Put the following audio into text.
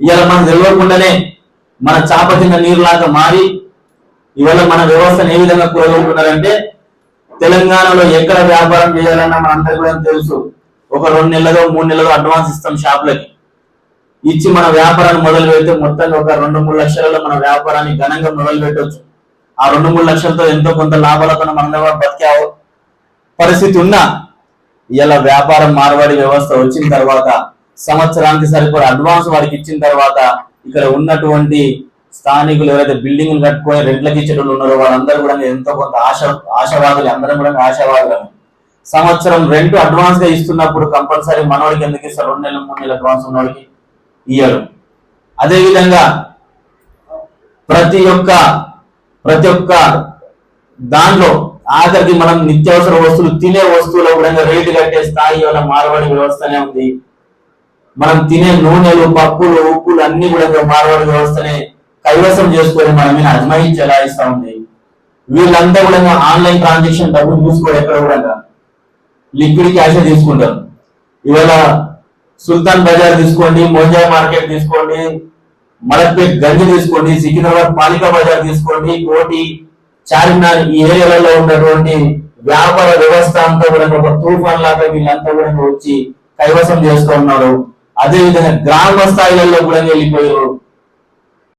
ఇవాళ మనం తెలియకుండానే మన చాప కింద నీరులాగా మారి ఇవాళ మన వ్యవస్థను ఏ విధంగా కూరగొంటున్నారంటే తెలంగాణలో ఎక్కడ వ్యాపారం చేయాలన్నా మన అందరికీ కూడా తెలుసు. ఒక రెండు నెలలో మూడు నెలలు అడ్వాన్స్ ఇస్తాం షాపులకి. ఇచ్చి మన వ్యాపారాన్ని మొదలు పెడితే మొత్తం ఒక రెండు మూడు లక్షలలో మన వ్యాపారాన్ని ఘనంగా మొదలు పెట్టవచ్చు ఆ రెండు మూడు లక్షలతో ఎంతో కొంత లాభాలతో మన బతికే పరిస్థితి ఉన్నా ఇలా వ్యాపారం మార్వాడి వ్యవస్థ వచ్చిన తర్వాత సంవత్సరానికి సరిపడా అడ్వాన్స్ వారికి ఇచ్చిన తర్వాత ఇక్కడ ఉన్నటువంటి స్థానికులు ఎవరైతే బిల్డింగ్లు కట్టుకొని రెంట్లకి ఇచ్చేటోళ్ళు ఉన్నారో వాళ్ళందరూ కూడా ఎంతో కొంత ఆశ ఆశావాదులు. అందరం కూడా ఆశావాదులు సంవత్సరం రెంట్ అడ్వాన్స్గా ఇస్తున్నప్పుడు కంపల్సరీ మనవాడికి ఎందుకు ఇస్తారు? రెండు నెలలు మూడు నెలలు అడ్వాన్స్ ఉన్నవాడికి ఇయ్యరు. అదేవిధంగా ప్రతి ఒక్క ప్రతి ఒక్క దాంట్లో ఆఖరికి మనం నిత్యావసర వస్తువులు తినే వస్తువులు కూడా రేటు కట్టే స్థాయి వల్ల మార్వాడి వ్యవస్థనే ఉంది. మనం తినే నూనెలు పప్పులు ఉప్పులు అన్ని కూడా మార్వాడి వ్యవస్థనే కైవసం చేసుకొని మన మీద అజమాయి ఎలా ఉంది. వీళ్ళంతా కూడా ఆన్లైన్ ట్రాన్సాక్షన్ డబ్బులు చూసుకోవడం ఎక్కడ కూడా లిక్విడ్ క్యాష్ తీసుకుంటారు. ఇవాళ సుల్తాన్ బజార్ తీసుకోండి మోజా మార్కెట్ తీసుకోండి మలక్పేట్ గంజి తీసుకోండి సికింద్రాబాద్ పాలికా బజార్ తీసుకోండి కోటి చార్మినార్ ఈ ఏరియాలలో ఉన్నటువంటి వ్యాపార వ్యవస్థ అంతా కూడా ఒక తూఫాన్ లాగా వీళ్ళంతా కూడా వచ్చి కైవసం చేస్తూ ఉన్నారు. అదే విధంగా గ్రామ స్థాయిలలో కూడా వెళ్ళిపోయారు